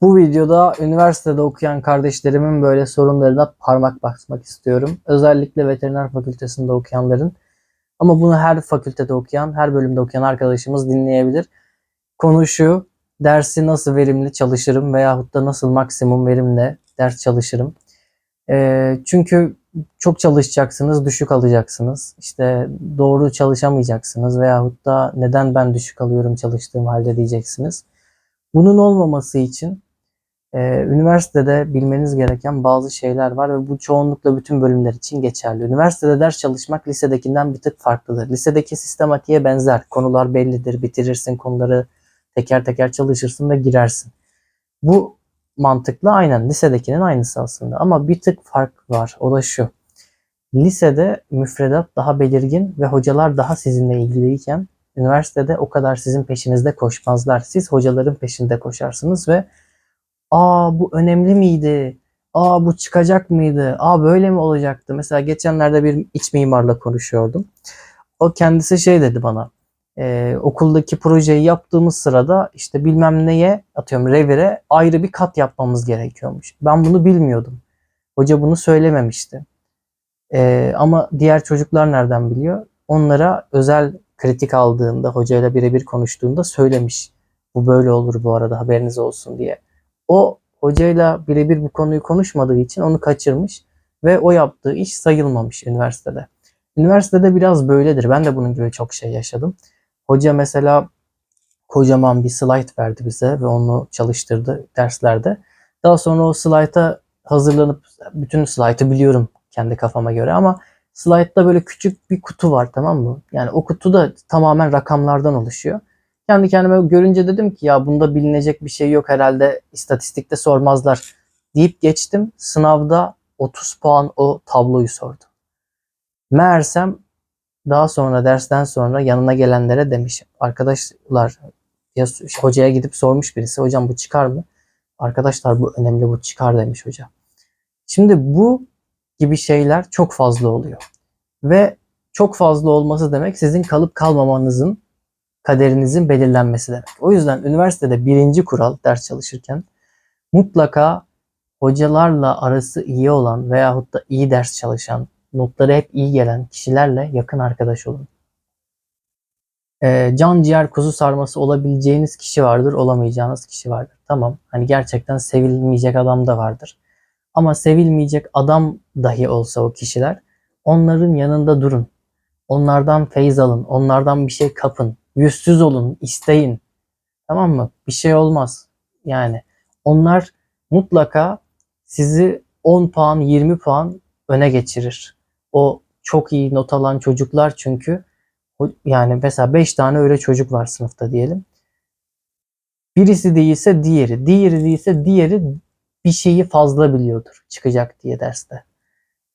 Bu videoda üniversitede okuyan kardeşlerimin böyle sorunlarına parmak basmak istiyorum. Özellikle veteriner fakültesinde okuyanların. Ama bunu her fakültede okuyan, her bölümde okuyan arkadaşımız dinleyebilir. Konu şu, dersi nasıl verimli çalışırım veyahut da nasıl maksimum verimle ders çalışırım. Ee, çünkü çok çalışacaksınız, düşük alacaksınız. İşte doğru çalışamayacaksınız veyahut da neden ben düşük alıyorum çalıştığım halde diyeceksiniz. Bunun olmaması için e, üniversitede bilmeniz gereken bazı şeyler var ve bu çoğunlukla bütün bölümler için geçerli. Üniversitede ders çalışmak lisedekinden bir tık farklıdır. Lisedeki sistematiğe benzer. Konular bellidir. Bitirirsin konuları teker teker çalışırsın ve girersin. Bu mantıkla aynen lisedekinin aynısı aslında. Ama bir tık fark var. O da şu. Lisede müfredat daha belirgin ve hocalar daha sizinle ilgiliyken üniversitede o kadar sizin peşinizde koşmazlar. Siz hocaların peşinde koşarsınız ve aa bu önemli miydi? Aa bu çıkacak mıydı? Aa böyle mi olacaktı? Mesela geçenlerde bir iç mimarla konuşuyordum. O kendisi şey dedi bana. e, okuldaki projeyi yaptığımız sırada işte bilmem neye atıyorum revire ayrı bir kat yapmamız gerekiyormuş. Ben bunu bilmiyordum. Hoca bunu söylememişti. E, ama diğer çocuklar nereden biliyor? Onlara özel kritik aldığında, hocayla birebir konuştuğunda söylemiş. Bu böyle olur bu arada haberiniz olsun diye. O hocayla birebir bu konuyu konuşmadığı için onu kaçırmış ve o yaptığı iş sayılmamış üniversitede. Üniversitede biraz böyledir. Ben de bunun gibi çok şey yaşadım. Hoca mesela kocaman bir slide verdi bize ve onu çalıştırdı derslerde. Daha sonra o slayta hazırlanıp bütün slaytı biliyorum kendi kafama göre ama slaytta böyle küçük bir kutu var tamam mı? Yani o kutu da tamamen rakamlardan oluşuyor. Kendi kendime görünce dedim ki ya bunda bilinecek bir şey yok herhalde istatistikte sormazlar deyip geçtim. Sınavda 30 puan o tabloyu sordu. Meğersem daha sonra dersten sonra yanına gelenlere demiş arkadaşlar ya hocaya gidip sormuş birisi hocam bu çıkar mı? Arkadaşlar bu önemli bu çıkar demiş hoca. Şimdi bu gibi şeyler çok fazla oluyor. Ve çok fazla olması demek sizin kalıp kalmamanızın kaderinizin belirlenmesi demek. O yüzden üniversitede birinci kural ders çalışırken mutlaka hocalarla arası iyi olan veyahut da iyi ders çalışan, notları hep iyi gelen kişilerle yakın arkadaş olun. Ee, can ciğer kuzu sarması olabileceğiniz kişi vardır, olamayacağınız kişi vardır. Tamam, hani gerçekten sevilmeyecek adam da vardır. Ama sevilmeyecek adam dahi olsa o kişiler onların yanında durun. Onlardan feyz alın, onlardan bir şey kapın. Yüzsüz olun, isteyin. Tamam mı? Bir şey olmaz. Yani onlar mutlaka sizi 10 puan, 20 puan öne geçirir. O çok iyi not alan çocuklar çünkü yani mesela 5 tane öyle çocuk var sınıfta diyelim. Birisi değilse diğeri, diğeri değilse diğeri bir şeyi fazla biliyordur çıkacak diye derste.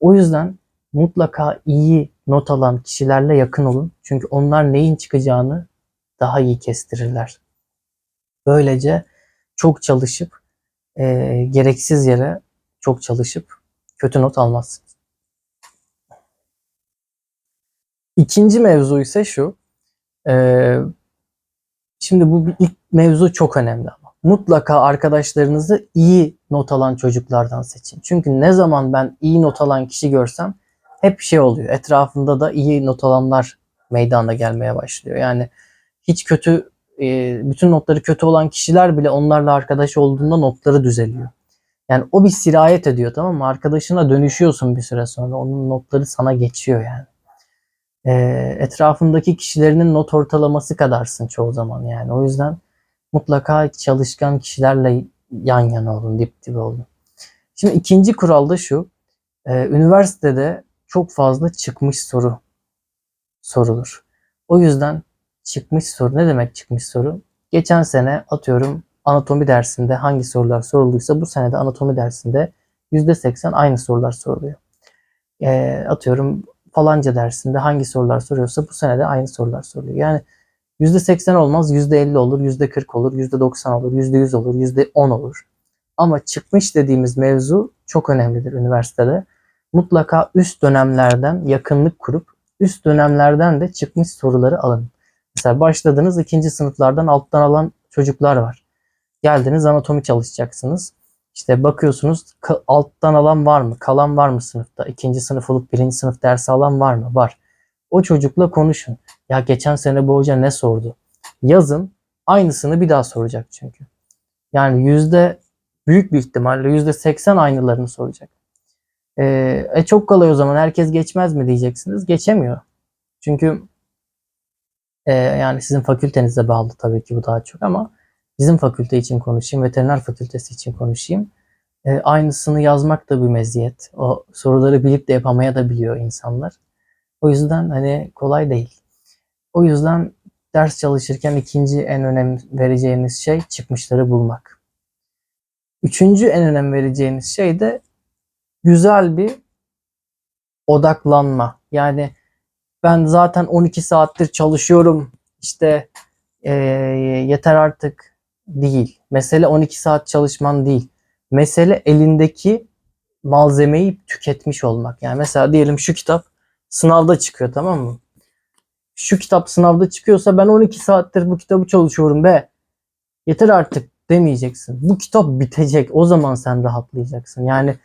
O yüzden mutlaka iyi not alan kişilerle yakın olun. Çünkü onlar neyin çıkacağını daha iyi kestirirler. Böylece çok çalışıp eee, gereksiz yere çok çalışıp kötü not almazsınız. İkinci mevzu ise şu. eee, şimdi bu ilk mevzu çok önemli ama. Mutlaka arkadaşlarınızı iyi not alan çocuklardan seçin. Çünkü ne zaman ben iyi not alan kişi görsem hep şey oluyor. Etrafında da iyi not alanlar meydana gelmeye başlıyor. Yani hiç kötü e, bütün notları kötü olan kişiler bile onlarla arkadaş olduğunda notları düzeliyor. Yani o bir sirayet ediyor tamam mı? Arkadaşına dönüşüyorsun bir süre sonra. Onun notları sana geçiyor yani. E, etrafındaki kişilerinin not ortalaması kadarsın çoğu zaman yani. O yüzden mutlaka çalışkan kişilerle yan yana olun, dip dibe olun. Şimdi ikinci kural da şu. e, üniversitede çok fazla çıkmış soru sorulur. O yüzden çıkmış soru ne demek çıkmış soru? Geçen sene atıyorum anatomi dersinde hangi sorular sorulduysa bu sene de anatomi dersinde %80 aynı sorular soruluyor. E, atıyorum falanca dersinde hangi sorular soruyorsa bu sene de aynı sorular soruluyor. Yani %80 olmaz, %50 olur, %40 olur, %90 olur, %100 olur, %10 olur. Ama çıkmış dediğimiz mevzu çok önemlidir üniversitede. Mutlaka üst dönemlerden yakınlık kurup üst dönemlerden de çıkmış soruları alın. Mesela başladınız ikinci sınıflardan alttan alan çocuklar var. Geldiniz anatomi çalışacaksınız. İşte bakıyorsunuz alttan alan var mı? Kalan var mı sınıfta? İkinci sınıf olup birinci sınıf ders alan var mı? Var. O çocukla konuşun. Ya geçen sene bu hoca ne sordu? Yazın aynısını bir daha soracak çünkü. Yani yüzde büyük bir ihtimalle yüzde seksen aynılarını soracak. Ee, e çok kolay o zaman herkes geçmez mi diyeceksiniz. Geçemiyor. Çünkü e, yani sizin fakültenize bağlı tabii ki bu daha çok ama bizim fakülte için konuşayım, veteriner fakültesi için konuşayım. E, aynısını yazmak da bir meziyet. O soruları bilip de yapamaya da biliyor insanlar. O yüzden hani kolay değil. O yüzden ders çalışırken ikinci en önem vereceğiniz şey çıkmışları bulmak. Üçüncü en önem vereceğiniz şey de güzel bir odaklanma. Yani ben zaten 12 saattir çalışıyorum işte e, yeter artık değil. Mesele 12 saat çalışman değil. Mesele elindeki malzemeyi tüketmiş olmak. Yani mesela diyelim şu kitap sınavda çıkıyor tamam mı? Şu kitap sınavda çıkıyorsa ben 12 saattir bu kitabı çalışıyorum be. Yeter artık demeyeceksin. Bu kitap bitecek. O zaman sen rahatlayacaksın. Yani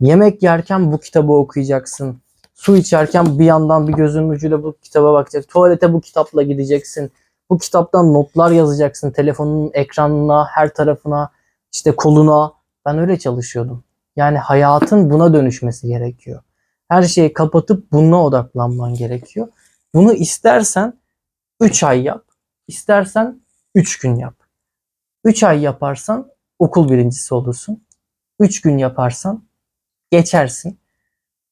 yemek yerken bu kitabı okuyacaksın. Su içerken bir yandan bir gözünün ucuyla bu kitaba bakacaksın. Tuvalete bu kitapla gideceksin. Bu kitaptan notlar yazacaksın. Telefonun ekranına, her tarafına, işte koluna. Ben öyle çalışıyordum. Yani hayatın buna dönüşmesi gerekiyor. Her şeyi kapatıp buna odaklanman gerekiyor. Bunu istersen 3 ay yap. istersen 3 gün yap. 3 ay yaparsan okul birincisi olursun. 3 gün yaparsan geçersin.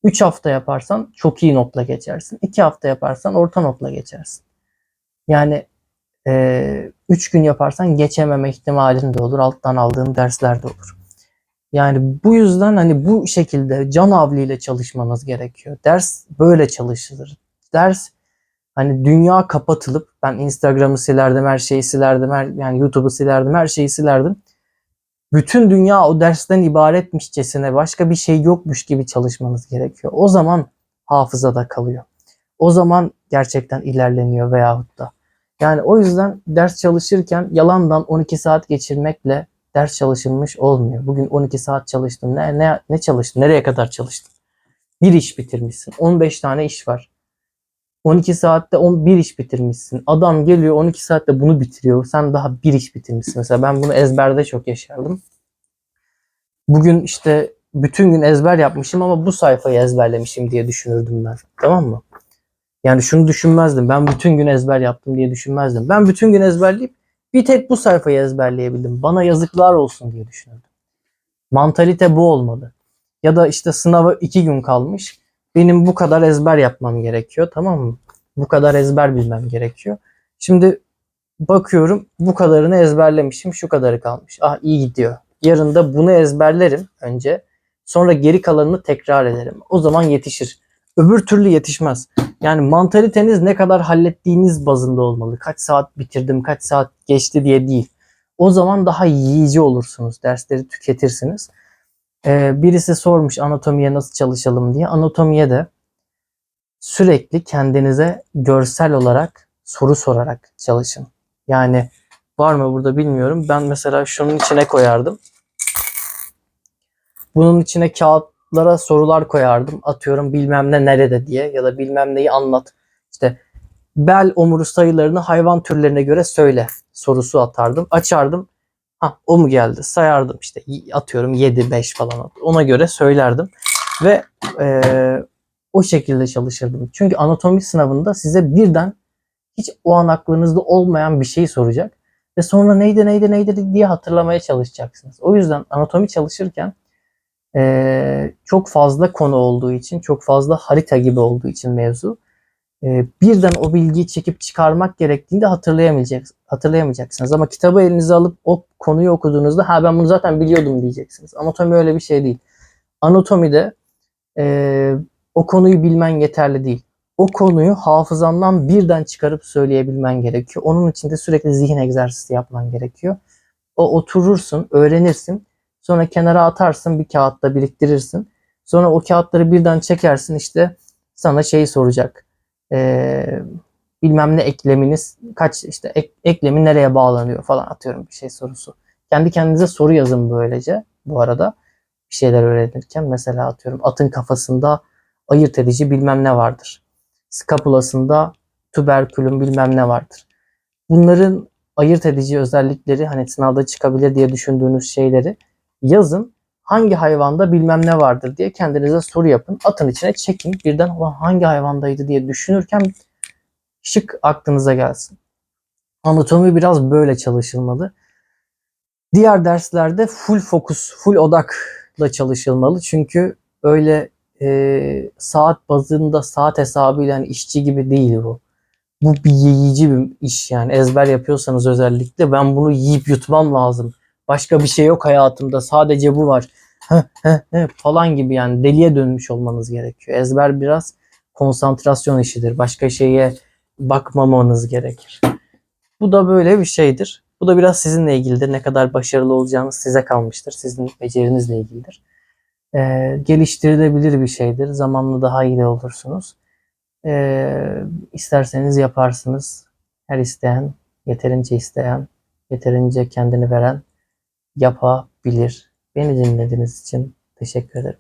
3 hafta yaparsan çok iyi notla geçersin. 2 hafta yaparsan orta notla geçersin. Yani 3 gün yaparsan geçememe ihtimalin de olur. Alttan aldığın dersler de olur. Yani bu yüzden hani bu şekilde can avliyle çalışmanız gerekiyor. Ders böyle çalışılır. Ders hani dünya kapatılıp ben Instagram'ı silerdim, her şeyi silerdim, her, yani YouTube'u silerdim, her şeyi silerdim. Bütün dünya o dersten ibaretmişçesine başka bir şey yokmuş gibi çalışmanız gerekiyor. O zaman hafızada kalıyor. O zaman gerçekten ilerleniyor veyahut da. Yani o yüzden ders çalışırken yalandan 12 saat geçirmekle ders çalışılmış olmuyor. Bugün 12 saat çalıştım. Ne, ne, ne çalıştın? Nereye kadar çalıştın? Bir iş bitirmişsin. 15 tane iş var. 12 saatte 11 iş bitirmişsin. Adam geliyor 12 saatte bunu bitiriyor. Sen daha bir iş bitirmişsin. Mesela ben bunu ezberde çok yaşardım. Bugün işte bütün gün ezber yapmışım ama bu sayfayı ezberlemişim diye düşünürdüm ben. Tamam mı? Yani şunu düşünmezdim. Ben bütün gün ezber yaptım diye düşünmezdim. Ben bütün gün ezberleyip bir tek bu sayfayı ezberleyebildim. Bana yazıklar olsun diye düşünürdüm. Mantalite bu olmalı. Ya da işte sınava iki gün kalmış. Benim bu kadar ezber yapmam gerekiyor. Tamam mı? Bu kadar ezber bilmem gerekiyor. Şimdi bakıyorum bu kadarını ezberlemişim. Şu kadarı kalmış. Ah iyi gidiyor. Yarın da bunu ezberlerim önce. Sonra geri kalanını tekrar ederim. O zaman yetişir. Öbür türlü yetişmez. Yani mantaliteniz ne kadar hallettiğiniz bazında olmalı. Kaç saat bitirdim, kaç saat geçti diye değil. O zaman daha yiyici olursunuz. Dersleri tüketirsiniz. Ee, birisi sormuş anatomiye nasıl çalışalım diye. Anatomiye de sürekli kendinize görsel olarak soru sorarak çalışın. Yani var mı burada bilmiyorum. Ben mesela şunun içine koyardım. Bunun içine kağıtlara sorular koyardım. Atıyorum bilmem ne nerede diye ya da bilmem neyi anlat. İşte bel omuru sayılarını hayvan türlerine göre söyle sorusu atardım. Açardım. Ha o mu geldi? Sayardım işte atıyorum 7 5 falan ona göre söylerdim ve e, o şekilde çalışırdım. Çünkü anatomi sınavında size birden hiç o an aklınızda olmayan bir şey soracak ve sonra neydi neydi neydi diye hatırlamaya çalışacaksınız. O yüzden anatomi çalışırken e, çok fazla konu olduğu için, çok fazla harita gibi olduğu için mevzu e, birden o bilgiyi çekip çıkarmak gerektiğinde hatırlayamayacaksınız, hatırlayamayacaksınız. Ama kitabı elinize alıp o konuyu okuduğunuzda ha ben bunu zaten biliyordum diyeceksiniz. Anatomi öyle bir şey değil. Anatomide e, o konuyu bilmen yeterli değil. O konuyu hafızandan birden çıkarıp söyleyebilmen gerekiyor. Onun için de sürekli zihin egzersizi yapman gerekiyor. O oturursun, öğrenirsin. Sonra kenara atarsın, bir kağıtta biriktirirsin. Sonra o kağıtları birden çekersin işte sana şeyi soracak e, bilmem ne ekleminiz kaç işte ek, eklemi nereye bağlanıyor falan atıyorum bir şey sorusu. Kendi kendinize soru yazın böylece bu arada bir şeyler öğrenirken. Mesela atıyorum atın kafasında ayırt edici bilmem ne vardır. Skapulasında tüberkülün bilmem ne vardır. Bunların ayırt edici özellikleri hani sınavda çıkabilir diye düşündüğünüz şeyleri yazın. Hangi hayvanda bilmem ne vardır diye kendinize soru yapın. Atın içine çekin. Birden hangi hayvandaydı diye düşünürken şık aklınıza gelsin. Anatomi biraz böyle çalışılmalı. Diğer derslerde full fokus, full odakla çalışılmalı. Çünkü öyle e, saat bazında saat hesabıyla yani işçi gibi değil bu. Bu bir yiyici bir iş yani. Ezber yapıyorsanız özellikle ben bunu yiyip yutmam lazım. Başka bir şey yok hayatımda. Sadece bu var. Falan gibi yani deliye dönmüş olmanız gerekiyor. Ezber biraz konsantrasyon işidir. Başka şeye bakmamanız gerekir. Bu da böyle bir şeydir. Bu da biraz sizinle ilgilidir. Ne kadar başarılı olacağınız size kalmıştır. Sizin becerinizle ilgilidir. Ee, geliştirilebilir bir şeydir. Zamanla daha iyi de olursunuz. Ee, isterseniz yaparsınız. Her isteyen, yeterince isteyen, yeterince kendini veren yapabilir. Beni dinlediğiniz için teşekkür ederim.